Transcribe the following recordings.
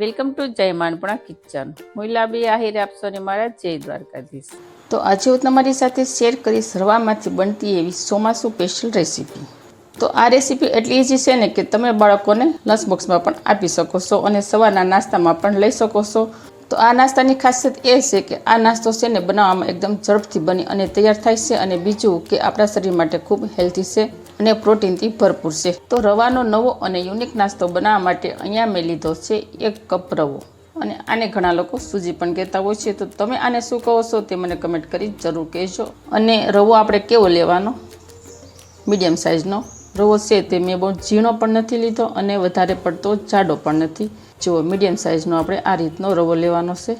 Welcome to જય માનપણા kitchen. હું લાબી આહિર આપશો ને મારા જય દ્વારકાધીશ. તો આજે હું તમારી સાથે શેર કરીશ રવામાંથી બનતી એવી ચોમાસું સ્પેશિયલ રેસીપી તો આ રેસીપી એટલી ઇઝી છે ને કે તમે બાળકોને લંચ બોક્સમાં પણ આપી શકો છો અને સવારના નાસ્તામાં પણ લઈ શકો છો. તો આ નાસ્તાની ખાસિયત એ છે કે આ નાસ્તો છે ને બનાવવામાં એકદમ ઝડપથી બની અને તૈયાર થાય છે અને બીજું કે આપણા શરીર માટે ખૂબ હેલ્ધી છે. અને પ્રોટીનથી ભરપૂર છે. તો રવાનો નવો અને યુનિક નાસ્તો બનાવવા માટે અહીંયા મેં લીધો છે એક કપ રવો. અને આને ઘણા લોકો સૂજી પણ કહેતા હોય છે. તો તમે આને શું કહો છો તે મને કમેન્ટ કરી જરૂર કહેજો. અને રવો આપણે કેવો લેવાનો? મીડિયમ સાઇઝનો. રવો છે તે મેં બહુ ઝીણો પણ નથી લીધો અને વધારે પડતો જાડો પણ નથી. જુઓ, મીડિયમ સાઇઝનો આપણે આ રીતનો રવો લેવાનો છે.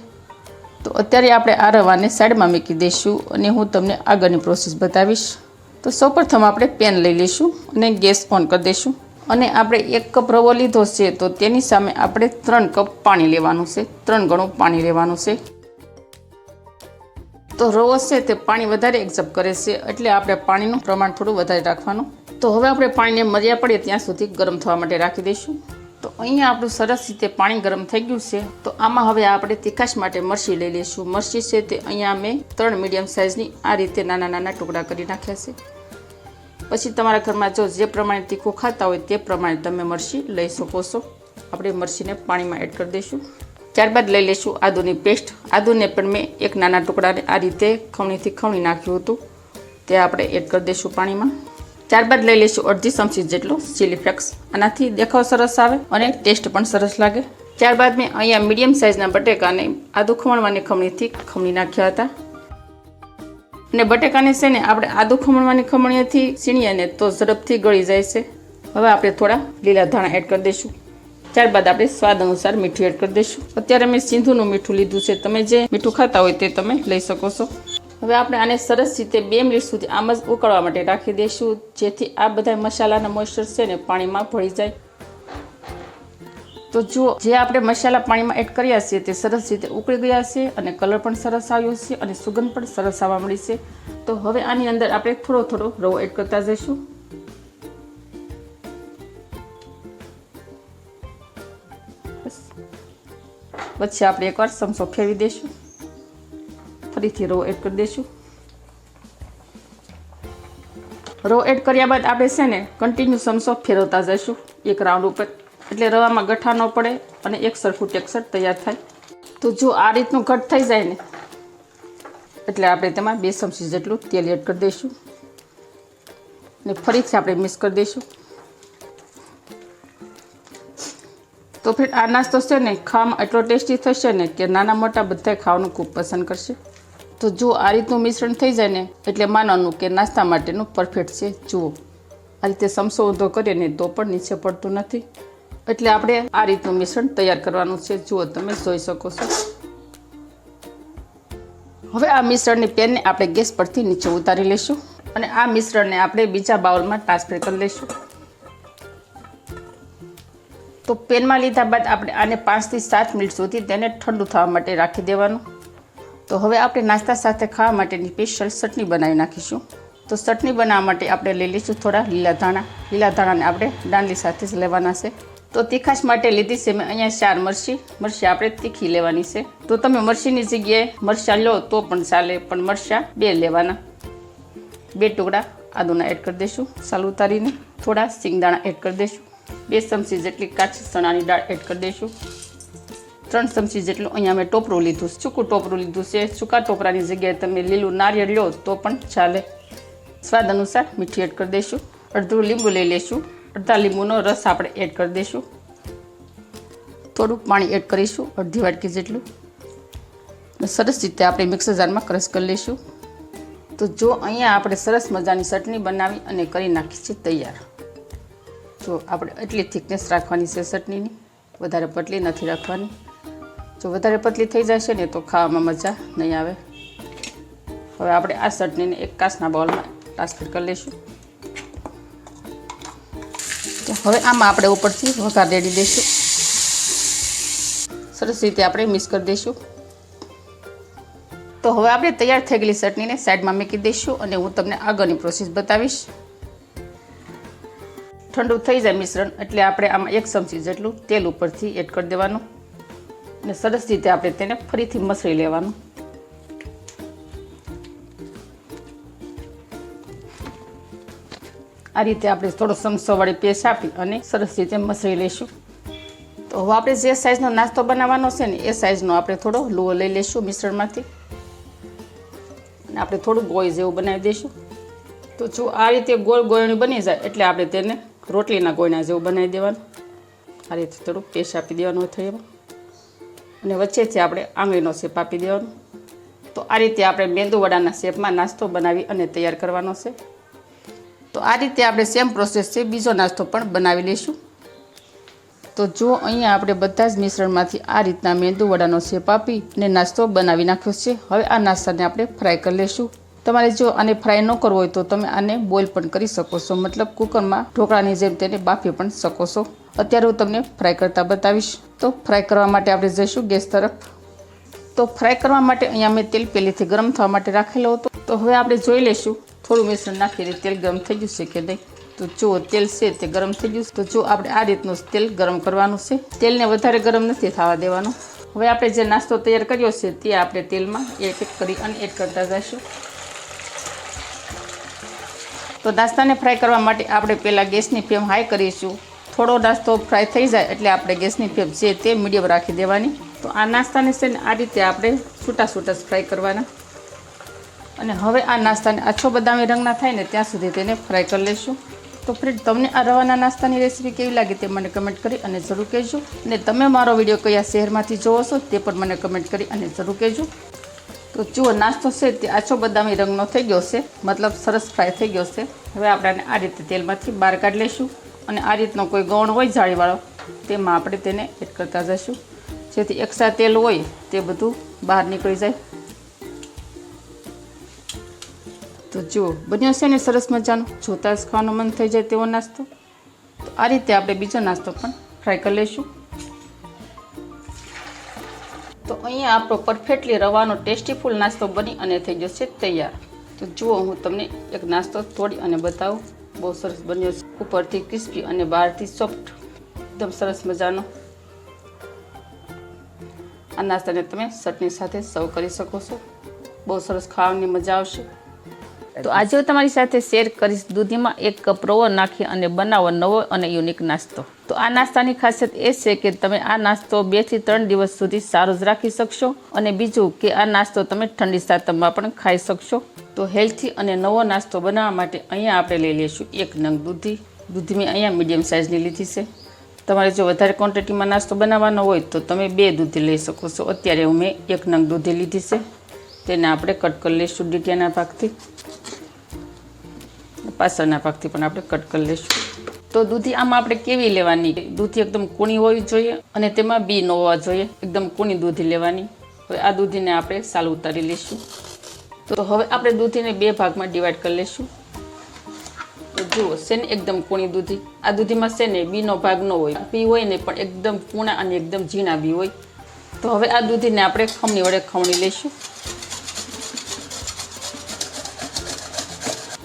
તો અત્યારે આપણે આ રવાને સાઈડમાં મૂકી દઈશું અને હું તમને આગળની પ્રોસેસ બતાવીશ. તો સૌપ્રથમ આપણે પેન લઈ લઈશું અને ગેસ ઓન કરી દઈશું. અને આપણે એક કપ રવો લીધો છે, તો તેની સામે આપણે ત્રણ કપ પાણી લેવાનું છે, ત્રણ ગણું પાણી લેવાનું છે. તો રવો છે તે પાણી વધારે એક્ઝેપ્ટ કરે છે, એટલે આપણે પાણીનું પ્રમાણ થોડું વધારે રાખવાનું. તો હવે આપણે પાણીને મર્યા પડે ત્યાં સુધી ગરમ થવા માટે રાખી દઈશું. તો અહીંયા આપણું સરસ રીતે પાણી ગરમ થઈ ગયું છે. તો આમાં હવે આપણે તીખાશ માટે મરચી લઈ લઈશું. મરચી છે તે અહીંયા મેં ત્રણ મીડિયમ સાઇઝની આ રીતે નાના નાના ટુકડા કરી નાખ્યા છે. પછી તમારા ઘરમાં જો જે પ્રમાણે તીખું ખાતા હોય તે પ્રમાણે તમે મરચી લઈ શકો છો. આપણે મરચીને પાણીમાં એડ કરી દઈશું. ત્યારબાદ લઈ લઈશું આદુની પેસ્ટ. આદુને પણ મેં એક નાના ટુકડાને આ રીતે ખમણીથી ખમણી નાખ્યું હતું. તે આપણે એડ કરી દઈશું પાણીમાં. ત્યારબાદ લઈ લઈશું અડધી ચમચી જેટલું ચીલી ફ્લેક્સ આનાથી દેખાવ સરસ આવે અને ટેસ્ટ પણ સરસ લાગે. ત્યારબાદ મેં અહીંયા મીડિયમ સાઇઝના બટેકાને આદુ ખમણવાની ખમણીથી ખમણી નાખ્યા હતા. અને બટેકાને છે ને આપણે આદુ ખમણવાની ખમણીથી સીણીએ ને તો ઝડપથી ગળી જાય છે. હવે આપણે થોડા લીલા ધાણા એડ કરી દઈશું. ત્યારબાદ આપણે સ્વાદ અનુસાર મીઠું એડ કરી દઈશું. અત્યારે મેં સિંધુનું મીઠું લીધું છે. તમે જે મીઠું ખાતા હોય તે તમે લઈ શકો છો. હવે આપણે આને સરસ રીતે બે મિનિટ સુધી આમ જ ઉકળવા માટે રાખી દઈશું, જેથી આ બધા મસાલાના મોઇસ્ચર છે ને પાણીમાં ભળી જાય. તો જુઓ, જે આપણે મસાલા પાણીમાં એડ કર્યા છે તે સરસ રીતે ઉકળી ગયા છે અને કલર પણ સરસ આવ્યો છે અને સુગંધ પણ સરસ આવવા મળી છે. તો હવે આની અંદર આપણે થોડો થોડો રવો એડ કરતા જઈશું. પછી આપણે એકવાર સમસો ફેરવી દઈશું. ફરીથી રો એડ કરી દઈશું. રો એડ કર્યા બાદ આપણે છે ને કન્ટિન્યુ સમસો ફેરવતા જઈશું એક રાઉન્ડ ઉપર. એટલે રવામાં ગઠ્ઠા ન પડે અને એક સરખું ટેક્સર તૈયાર થાય. તો જો આ રીતનું ઘટ થઈ જાય ને, એટલે આપણે તેમાં બે ચમચી જેટલું તેલ એડ કરી દઈશું. અને ફરીથી આપણે મિક્સ કરી દઈશું. તો ફિર આ નાસ્તો છે ને ખાવામાં એટલો ટેસ્ટી થશે ને કે નાના મોટા બધા ખાવાનું ખૂબ પસંદ કરશે. તો જો આ રીતનું મિશ્રણ થઈ જાય ને, એટલે માનવાનું કે નાસ્તા માટેનું પરફેક્ટ છે. જુઓ, આ રીતે સમસો કરીએ ને, તો પણ નીચે પડતું નથી. એટલે આપણે આ રીતનું મિશ્રણ તૈયાર કરવાનું છે. જુઓ, તમે જોઈ શકો છો. હવે આ મિશ્રણની પેનને આપણે ગેસ પરથી નીચે ઉતારી લઈશું અને આ મિશ્રણને આપણે બીજા બાઉલમાં ટ્રાન્સફર કરી લઈશું. તો પેનમાં લીધા બાદ આપણે આને પાંચથી સાત મિનિટ સુધી તેને ઠંડુ થવા માટે રાખી દેવાનું. તો હવે આપણે નાસ્તા સાથે ખાવા માટેની સ્પેશિયલ ચટણી બનાવી નાખીશું. તો ચટણી બનાવવા માટે આપણે લઈ લઈશું થોડા લીલા ધાણા. લીલા ધાણાને આપણે દાંડલી સાથે જ લેવાના છે. તો તીખાશ માટે લીધી છે મેં અહીંયા ચાર મરચી. મરચી આપણે તીખી લેવાની છે. તો તમે મરચીની જગ્યાએ મરચાં લો તો પણ ચાલે, પણ મરચાં બે લેવાના. બે ટુકડા આદુના એડ કરી દઈશું સાલ ઉતારીને. થોડા સિંગદાણા એડ કરી દઈશું. બે ચમચી જેટલી કાચી ચણાની દાળ એડ કરી દઈશું. ત્રણ ચમચી જેટલું અહીંયા મેં ટોપરું લીધું છે. સૂકું ટોપરું લીધું છે. સૂકા ટોપરાની જગ્યાએ તમે લીલું નારિયેળ લો તો પણ ચાલે. સ્વાદ અનુસાર મીઠી એડ કરી દઈશું. અડધું લીંબુ લઈ લઈશું. અડધા લીંબુનો રસ આપણે એડ કરી દઈશું. થોડું પાણી એડ કરીશું, અડધી વાટકી જેટલું. સરસ રીતે આપણે મિક્સર જારમાં ક્રશ કરી લઈશું. તો જો અહીંયા આપણે સરસ મજાની ચટણી બનાવી અને કરી નાખી છે તૈયાર. જો આપણે એટલી થિકનેસ રાખવાની છે ચટણીની. વધારે પતલી નથી રાખવાની. જો વધારે પતલી થઈ જશે ને તો ખાવામાં મજા નહીં આવે. હવે આપણે આ ચટણીને એક કાચના બાઉલમાં ટ્રાન્સફર કરી લઈશું. હવે આમાં આપણે ઉપરથી વઘાર રેડી દઈશું. સરસ રીતે આપણે મિક્સ કરી દઈશું. તો હવે આપણે તૈયાર થઈ ગયેલી ચટણીને સાઈડમાં મૂકી દઈશું અને હું તમને આગળની પ્રોસેસ બતાવીશ. ઠંડુ થઈ જાય મિશ્રણ એટલે આપણે આમાં એક ચમચી જેટલું તેલ ઉપરથી એડ કરી દેવાનું. અને સરસ રીતે આપણે તેને ફરીથી મસળી લેવાનું. આ રીતે આપણે થોડો સમસોવાળી પેસ્ટ આપી અને સરસ રીતે મસળી લઈશું. તો હવે આપણે જે સાઇઝનો નાસ્તો બનાવવાનો છે ને, એ સાઇઝનો આપણે થોડો લુઓ લઈ લઈશું મિશ્રણમાંથી. અને આપણે થોડું ગોળ જેવું બનાવી દઈશું. તો જો આ રીતે ગોળ ગોળણી બની જાય, એટલે આપણે તેને રોટલીના ગોળના જેવું બનાવી દેવાનું. આ રીતે થોડું પેસ્ટ આપી દેવાનું એમાં અને વચ્ચેથી આપણે આંગળીનો શેપ આપી દેવાનો. તો આ રીતે આપણે મેંદુવડાના શેપમાં નાસ્તો બનાવી અને તૈયાર કરવાનો છે. તો આ રીતે આપણે સેમ પ્રોસેસ છે, બીજો નાસ્તો પણ બનાવી લઈશું. તો જો અહીંયા આપણે બધા જ મિશ્રણમાંથી આ રીતના મેંદુવડાનો શેપ આપી અને નાસ્તો બનાવી નાખ્યો છે. હવે આ નાસ્તાને આપણે ફ્રાય કરી લઈશું. તમારે જો આને ફ્રાય ન કરવો હોય તો તમે આને બોઇલ પણ કરી શકો છો. મતલબ કુકરમાં ઢોકળાની જેમ તેને બાફી પણ શકો છો. અત્યારે હું તમને ફ્રાય કરતાં બતાવીશ. તો ફ્રાય કરવા માટે આપણે જઈશું ગેસ તરફ. તો ફ્રાય કરવા માટે અહીંયા મેં તેલ પહેલેથી ગરમ થવા માટે રાખેલો હતો. તો હવે આપણે જોઈ લઈશું થોડું મિશ્રણ નાખીને તેલ ગરમ થઈ ગયું છે કે નહીં. તો જો તેલ છે તે ગરમ થઈ ગયું તો જો આપણે આ રીતનું તેલ ગરમ કરવાનું છે. તેલને વધારે ગરમ નથી થવા દેવાનું. હવે આપણે જે નાસ્તો તૈયાર કર્યો છે તે આપણે તેલમાં એક એક કરી અને એડ કરતા જઈશું. તો નાસ્તાને ફ્રાય કરવા માટે આપણે પહેલાં ગેસની ફ્લેમ હાઈ કરીશું. થોડો નાસ્તો ફ્રાય થઈ જાય એટલે આપણે ગેસની ફ્લેમ છે તે મીડિયમ રાખી દેવાની. તો આ નાસ્તાને છે ને આ રીતે આપણે છૂટા છૂટા ફ્રાય કરવાના. અને હવે આ નાસ્તાને આછો બદામી રંગના થાય ને ત્યાં સુધી તેને ફ્રાય કરી લઈશું તો ફ્રેન્ડ તમને આ રવાના નાસ્તાની રેસીપી કેવી લાગી તે મને કમેન્ટ કરી અને જરૂર કહેજો. અને તમે મારો વીડિયો કયા શહેરમાંથી જોવો છો તે પણ મને કમેન્ટ કરી અને જરૂર કહેજો. તો જુઓ, નાસ્તો છે તે આછો બદામી રંગનો થઈ ગયો છે. મતલબ સરસ ફ્રાય થઈ ગયો છે. હવે આપણે આ રીતે તેલમાંથી બહાર કાઢી લઈશું અને આ રીતનો કોઈ ગૌણ હોય જાળીવાળો, તેમાં આપણે તેને એડ કરતા જઈશું. જેથી એક્સ્ટ્રા તેલ હોય તે બધું બહાર નીકળી જાય. તો જુઓ, બન્યો છે ને સરસ મજાનો. જોતા જ ખાવાનું મન થઈ જાય તેવો નાસ્તો. તો આ રીતે આપણે બીજો નાસ્તો પણ ફ્રાય કરી લઈશું. તો અહીંયા આપણો પરફેક્ટલી રવાનો ટેસ્ટીફુલ નાસ્તો બની અને થઈ જશે તૈયાર. તો જુઓ, હું તમને એક નાસ્તો તોડી અને બતાવું. બહુ સરસ બન્યો છે. ઉપરથી ક્રિસ્પી અને બહારથી સોફ્ટ એકદમ સરસ મજાનો. આ નાસ્તાને તમે ચટણી સાથે સર્વ કરી શકો છો. બહુ સરસ ખાવાની મજા આવશે. તો આજે હું તમારી સાથે શેર કરીશ દૂધીમાં એક કપ રવો નાખી અને બનાવો નવો અને યુનિક નાસ્તો. તો આ નાસ્તાની ખાસિયત એ છે કે તમે આ નાસ્તો બેથી ત્રણ દિવસ સુધી સારો જ રાખી શકશો અને બીજું કે આ નાસ્તો તમે ઠંડી સાતમમાં પણ ખાઈ શકશો. તો હેલ્થી અને નવો નાસ્તો બનાવવા માટે અહીંયા આપણે લઈ લઈશું એક નંગ દૂધી. દૂધી મેં અહીંયા મીડિયમ સાઇઝની લીધી છે. તમારે જો વધારે ક્વોન્ટિટીમાં નાસ્તો બનાવવાનો હોય તો તમે બે દૂધી લઈ શકો છો. અત્યારે હું મેં એક નંગ દૂધી લીધી છે. તેને આપણે કટ કરી લઈશું ડીટીયાના ભાગથી. પાછળના ભાગથી પણ આપણે કટ કરી લઈશું. તો દૂધી આમાં આપણે કેવી લેવાની? દૂધી એકદમ કૂણી હોવી જોઈએ અને તેમાં બી ન હોવા જોઈએ. એકદમ કૂણી દૂધી લેવાની. હવે આ દૂધીને આપણે સાલ ઉતારી લઈશું. તો હવે આપણે દૂધીને બે ભાગમાં ડિવાઈડ કરી લઈશું. જુઓ, શેને એકદમ કૂણી દૂધી? આ દૂધીમાં છે ને બીનો ભાગ ન હોય. બી હોય ને પણ એકદમ કૂણા અને એકદમ ઝીણા બી હોય. તો હવે આ દૂધીને આપણે ખમણી વડે ખમણી લઈશું.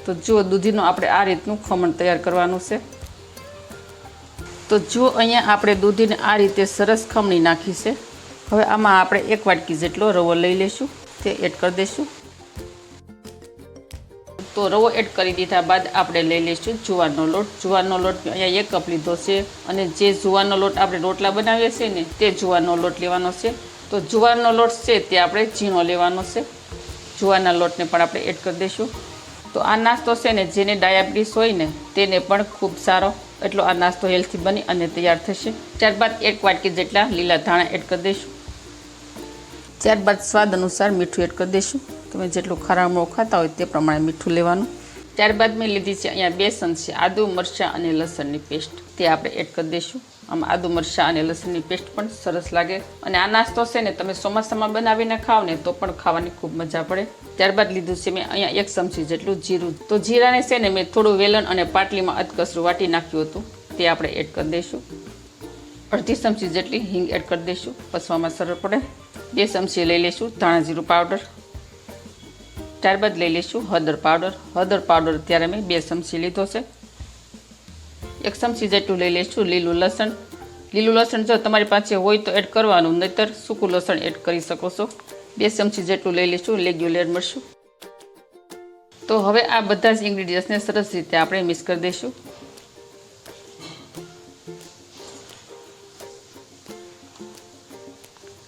તો જુઓ દૂધીનું આપણે આ રીતનું ખમણ તૈયાર કરવાનું છે. તો જુઓ અહીંયા આપણે દૂધીને આ રીતે સરસ ખમણી નાખી છે. હવે આમાં આપણે એક વાટકી જેટલો રવો લઈ લઈશું, તે એડ કરી દઈશું. તો રવો એડ કરી દીધા બાદ આપણે લઈ લઈશું જુવારનો લોટ. જુવારનો લોટ અહીંયા એક કપ લીધો છે અને જે જુવારનો લોટ આપણે રોટલા બનાવીએ છીએ ને, તે જુવારનો લોટ લેવાનો છે. તો જુવારનો લોટ છે તે આપણે ઝીણો લેવાનો છે. જુવારના લોટને પણ આપણે એડ કરી દઈશું. તો આ નાસ્તો છે ને, જેને ડાયાબિટીસ હોય ને, તેને પણ ખૂબ સારો. એટલો આ નાસ્તો હેલ્થી બની અને તૈયાર થશે. ત્યારબાદ એક વાટકી જેટલા લીલા ધાણા એડ કરી દઈશું. ત્યારબાદ સ્વાદ અનુસાર મીઠું એડ કરી દઈશું. તમે જેટલું ખારામણું ખાતા હોય તે પ્રમાણે મીઠું લેવાનું. ત્યારબાદ મેં લીધી છે અહીંયા બેસન છે આદુ, મરચાં અને લસણની પેસ્ટ. તે આપણે એડ કરી દઈશું. આમ આદુ, મરચાં અને લસણની પેસ્ટ પણ સરસ લાગે. અને આ નાસ્તો છે ને તમે ચોમાસામાં બનાવીને ખાવ ને તો પણ ખાવાની ખૂબ મજા પડે. ત્યારબાદ લીધું છે મેં અહીંયા એક ચમચી જેટલું જીરું. તો જીરાને છે ને મેં થોડું વેલણ અને પાટલીમાં અધકસરું વાટી નાખ્યું હતું. તે આપણે એડ કરી દઈશું. અડધી ચમચી જેટલી હિંગ એડ કરી દઈશું. પસવામાં સરળ પડે. બે ચમચી લઈ લઈશું ધાણા જીરું પાવડર. ત્યારબાદ લઈ લઈશું હળદર પાવડર. હળદર પાવડર અત્યારે મેં બે ચમચી લીધો છે. એક ચમચી જેટલું લઈ લઈશું લીલું લસણ. લીલું લસણ જો તમારી પાસે હોય તો એડ કરવાનું, નહીતર સૂકું લસણ એડ કરી શકો છો. બે ચમચી જેટલું લઈ લઈશું, રેગ્યુલર મળશું. તો હવે આ બધા જ ઇન્ગ્રીડિયન્ટ્સને સરસ રીતે આપણે મિક્સ કરી દઈશું.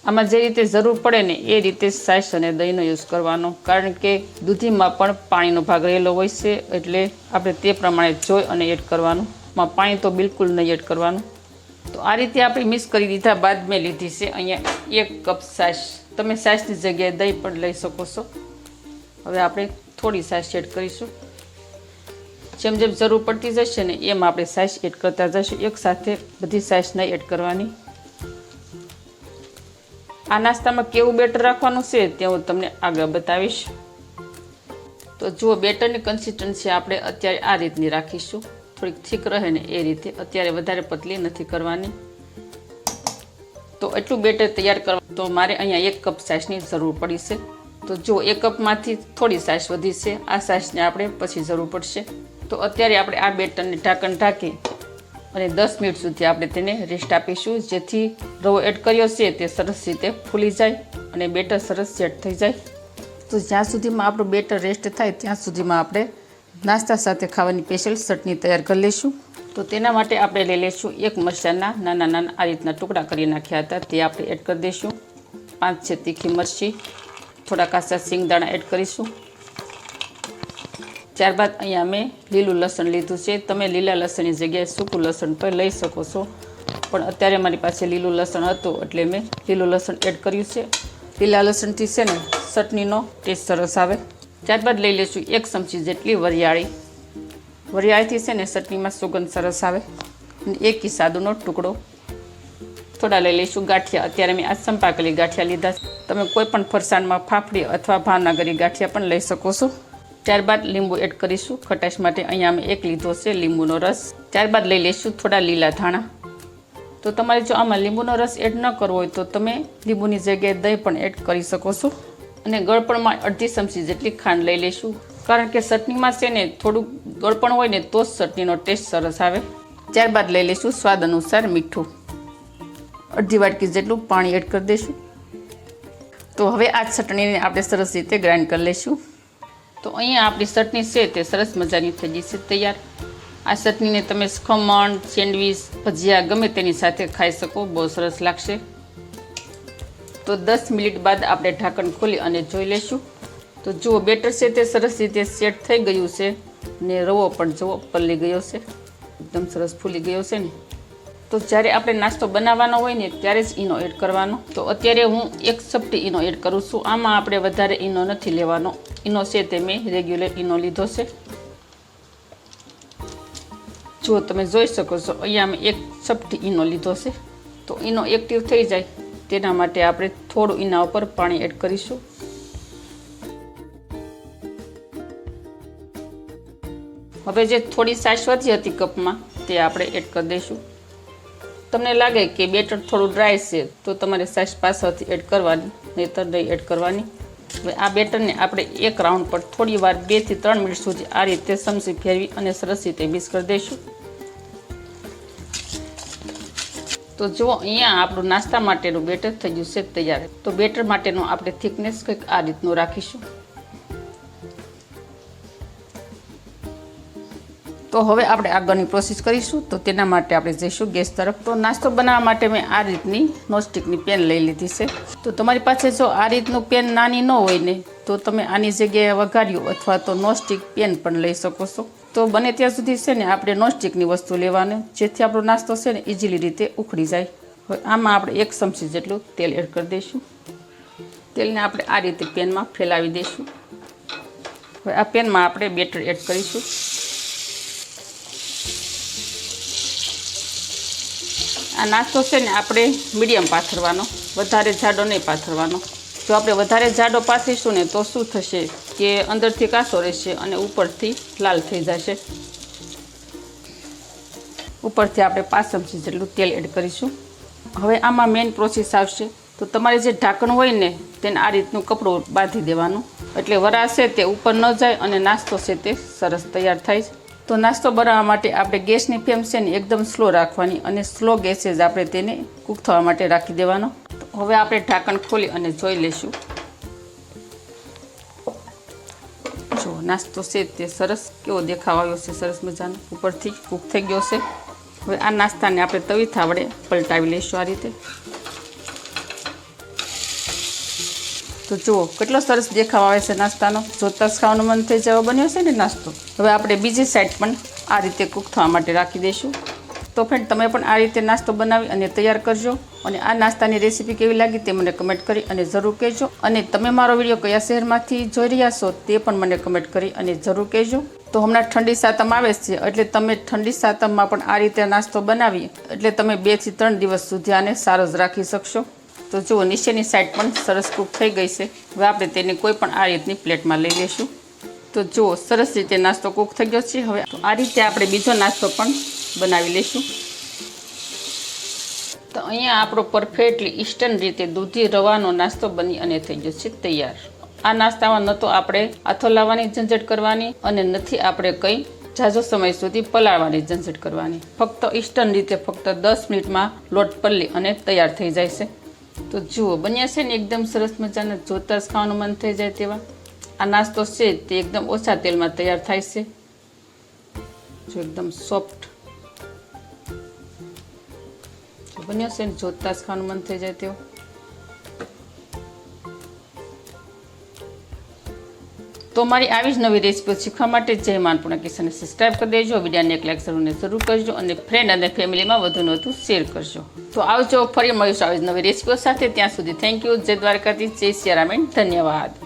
આમાં જે રીતે જરૂર પડે ને એ રીતે સાસ અને દહીંનો યુઝ કરવાનો. કારણ કે દૂધીમાં પણ પાણીનો ભાગ રહેલો હોય છે, એટલે આપણે તે પ્રમાણે જોઈ અને એડ કરવાનું. માં પાણી તો બિલકુલ નહીં એડ કરવાનું. તો આ રીતે આપણે મિક્સ કરી દીધા, બાદ મેં લીધી છે અહીંયા એક કપ સાસ. તમે સાસની જગ્યાએ દહીં પણ લઈ શકો છો. હવે આપણે થોડી સાસ એડ કરીશું. જેમ જેમ જરૂર પડતી જશે ને એમ આપણે સાસ એડ કરતા જશું. એકસાથે બધી સાસ નહીં એડ કરવાની. આ નાસ્તામાં કેવું બેટર રાખવાનું છે તે હું તમને આગળ બતાવીશ. તો જુઓ, બેટરની કન્સિસ્ટન્સી આપણે અત્યારે આ રીતની રાખીશું. થોડીક થીક રહે ને એ રીતે. અત્યારે વધારે પતલી નથી કરવાની. તો એટલું બેટર તૈયાર કરવા તો મારે અહીંયા એક કપ સાઇઝની જરૂર પડી છે. તો જો એક કપમાંથી થોડી સાઇઝ વધી છે. આ સાઇઝને આપણે પછી જરૂર પડશે. તો અત્યારે આપણે આ બેટરને ઢાંકણ ઢાંકી અને દસ મિનિટ સુધી આપણે તેને રેસ્ટ આપીશું. જેથી રવો એડ કર્યો છે તે સરસ રીતે ફૂલી જાય અને બેટર સરસ સેટ થઈ જાય. તો જ્યાં સુધીમાં આપણું બેટર રેસ્ટ થાય ત્યાં સુધીમાં આપણે નાસ્તા સાથે ખાવાની સ્પેશિયલ ચટણી તૈયાર કરી લઈશું. તો તેના માટે આપણે લઈ લઈશું એક મરચાંના નાના નાના આ રીતના ટુકડા કરી નાખ્યા હતા. તે આપણે એડ કરી દઈશું. પાંચ છે તીખી મરચી થોડા કાચા સિંગદાણા એડ કરીશું. ત્યારબાદ અહીંયા મેં લીલું લસણ લીધું છે. તમે લીલા લસણની જગ્યાએ સૂકું લસણ પણ લઈ શકો છો. પણ અત્યારે મારી પાસે લીલું લસણ હતું એટલે મેં લીલું લસણ એડ કર્યું છે. લીલા લસણથી છે ને ચટણીનો ટેસ્ટ સરસ આવે. ત્યારબાદ લઈ લઈશું એક ચમચી જેટલી વરિયાળી. વરિયાળીથી છે ને ચટણીમાં સુગંધ સરસ આવે. અને એક સાદુનો ટુકડો. થોડા લઈ લઈશું ગાંઠિયા. અત્યારે મેં આ સંપાકલી ગાંઠિયા લીધા તમે કોઈ પણ ફરસાણમાં ફાફડી અથવા ભાવનગરી ગાંઠિયા પણ લઈ શકો છો. ત્યારબાદ લીંબુ એડ કરીશું. ખટાશ માટે અહીંયા અમે એક લીધો છે લીંબુનો રસ. ત્યારબાદ લઈ લઈશું થોડા લીલા ધાણા. તો તમારે જો આમાં લીંબુનો રસ એડ ન કરવો હોય તો તમે લીંબુની જગ્યાએ દહીં પણ એડ કરી શકો છો. અને ગળપણમાં અડધી ચમચી જેટલી ખાંડ લઈ લઈશું. કારણ કે ચટણીમાં છે ને થોડુંક ગળપણ હોય ને તો જ ચટણીનો ટેસ્ટ સરસ આવે. ત્યારબાદ લઈ લઈશું સ્વાદ અનુસાર મીઠું. અડધી વાટકી જેટલું પાણી એડ કરી દઈશું. તો હવે આ ચટણીને આપણે સરસ રીતે ગ્રાઇન્ડ કરી લઈશું. તો અહીંયા આપણી ચટણી છે તે સરસ મજાની થઈ ગઈ છે તૈયાર. આ ચટણીને તમે ખમણ, સેન્ડવીચ, ભજીયા ગમે તેની સાથે ખાઈ શકો, બહુ સરસ લાગશે. તો દસ મિનિટ બાદ આપણે ઢાંકણ ખોલી અને જોઈ લઈશું. તો જુઓ, બેટર છે તે સરસ રીતે સેટ થઈ ગયું છે ને રવો પણ જુઓ, પલળી ગયો છે. એકદમ સરસ ફૂલી ગયો છે ને. તો જ્યારે આપણે નાસ્તો બનાવવાનો હોય ને ત્યારે જ ઈનો એડ કરવાનો. તો અત્યારે હું એક ચપટી ઈનો એડ કરું છું. આમાં આપણે વધારે ઈનો નથી લેવાનો. ઈનો છે તે મેં રેગ્યુલર ઈનો લીધો છે. જો તમે જોઈ શકો છો, અહીંયા મેં એક ચપટી ઈનો લીધો છે. તો ઈનો એક્ટિવ થઈ જાય, તેના માટે આપણે થોડું ઈના ઉપર પાણી એડ કરીશું. હવે જે થોડી સાસ વધી હતી કપમાં, તે આપણે એડ કરી દઈશું. તમને લાગે કે બેટર થોડું ડ્રાય છે, તો તમારે સાસ પાછળથી એડ કરવાની, નહીતર નહીં એડ કરવાની. હવે આ બેટરને આપણે એક રાઉન્ડ પર થોડી વાર બેથી ત્રણ મિનિટ સુધી આ રીતે સમસી ફેરવી અને સરસ રીતે મિક્સ કરી દઈશું. તો જુઓ, અહીંયા આપણું નાસ્તા માટેનું બેટર થઈ ગયું છે તૈયાર તો બેટર માટેનું આપણે થિકનેસ કંઈક આ રીતનું રાખીશું. તો હવે આપણે આગળની પ્રોસેસ કરીશું. તો તેના માટે આપણે જઈશું ગેસ તરફ. તો નાસ્તો બનાવવા માટે મેં આ રીતની નોનસ્ટિકની પેન લઈ લીધી છે. તો તમારી પાસે જો આ રીતનું પેન નાની ન હોય ને, તો તમે આની જગ્યાએ વઘાર્યું અથવા તો નોનસ્ટિક પેન પણ લઈ શકો છો. તો બને ત્યાં સુધી છે ને, આપણે નોનસ્ટિકની વસ્તુ લેવાની. જેથી આપણો નાસ્તો છે ને ઇઝીલી રીતે ઉખડી જાય. હવે આમાં આપણે એક ચમચી જેટલું તેલ એડ કરી દઈશું. તેલને આપણે આ રીતે પેનમાં ફેલાવી દઈશું. હવે આ પેનમાં આપણે બેટર એડ કરીશું. આ નાસ્તો છે ને આપણે મીડિયમ પાથરવાનો, વધારે જાડો નહીં પાથરવાનો. જો આપણે વધારે જાડો પાથરીશું ને તો શું થશે કે અંદરથી કાસો રહેશે અને ઉપરથી લાલ થઈ જશે. ઉપરથી આપણે પાંચ ચમચી જેટલું તેલ એડ કરીશું. હવે આમાં મેઇન પ્રોસેસ આવશે. તો તમારે જે ઢાંકણ હોય ને તેને આ રીતનું કપડું બાંધી દેવાનું. એટલે વરાળ છે તે ઉપર ન જાય અને નાસ્તો છે તે સરસ તૈયાર થાય છે. તો નાસ્તો બનાવવા માટે આપણે ગેસની ફ્લેમ છે ને એકદમ સ્લો રાખવાની અને સ્લો ગેસે જ આપણે તેને કૂક થવા માટે રાખી દેવાનો. હવે આપણે ઢાંકણ ખોલી અને જોઈ લઈશું. જો, નાસ્તો છે તે સરસ કેવો દેખાવ આવ્યો છે, સરસ મજાનો. ઉપરથી કૂક થઈ ગયો છે. હવે આ નાસ્તાને આપણે તવી થાવડે પલટાવી લઈશું આ રીતે. તો જુઓ, કેટલો સરસ દેખાવ આવે છે નાસ્તાનો. જોતા જ ખાવાનું મન થઈ જવા બન્યો છે ને નાસ્તો. હવે આપણે બીજી સાઈડ પણ આ રીતે કૂક થવા માટે રાખી દઈશું. તો ફ્રેન્ડ તમે પણ આ રીતે નાસ્તો બનાવી અને તૈયાર કરજો. અને આ નાસ્તાની રેસીપી કેવી લાગી તે મને કમેન્ટ કરી અને જરૂર કહેજો. અને તમે મારો વીડિયો કયા શહેરમાંથી જોઈ રહ્યા છો તે પણ મને કમેન્ટ કરી અને જરૂર કહેજો. તો હમણાં ઠંડી સાતમ આવે છે, એટલે તમે ઠંડી સાતમમાં પણ આ રીતે નાસ્તો બનાવી, એટલે તમે બેથી ત્રણ દિવસ સુધી આને સારો જ રાખી શકશો. તો જુઓ, નીચેની સાઈડ પણ સરસ કૂક થઈ ગઈ છે. હવે આપણે તેને કોઈ પણ આ રીતની પ્લેટમાં લઈ લઈશું. તો જુઓ, સરસ રીતે નાસ્તો કૂક થઈ ગયો છે. હવે આ રીતે આપણે બીજો નાસ્તો પણ બનાવી લઈશું. તો અહીંયા આપણો પરફેક્ટલી ઇસ્ટર્ન રીતે દૂધી રવાનો નાસ્તો બની અને થઈ ગયો છે તૈયાર. આ નાસ્તામાં ન તો આપણે આથો લાવવાની ઝંઝટ કરવાની અને નથી આપણે કંઈ ઝાઝો સમય સુધી પલાળવાની ઝંઝટ કરવાની. ફક્ત ઇસ્ટર્ન રીતે ફક્ત દસ મિનિટમાં લોટ પલ્લી અને તૈયાર થઈ જાય છે. તો જુઓ, બન્યા છે ને એકદમ સરસ મજાના જોતા જ ખાવાનું મન થઈ જાય તેવા. આ નાસ્તો છે તે એકદમ ઓછા તેલમાં તૈયાર થાય છે. જો એકદમ સોફ્ટ બન્યો છે ને જોતા જ ખાવાનું મન થઈ જાય તેવો. તો મારી આવી જ નવી રેસિપી શીખવા માટે જય માનપૂર્ણ કિશનને સબસ્ક્રાઈબ કરી દેજો, વિડીયાને એક લાઈક જરૂરને જરૂર કરજો અને ફ્રેન્ડ અને ફેમિલીમાં વધુને વધુ શેર કરજો. તો આવજો, ફરી મળીશું આવી જ નવી રેસીપીઓ સાથે. ત્યાં સુધી થેન્ક યુ જય દ્વારકાથી જય સિયારામેન ધન્યવાદ.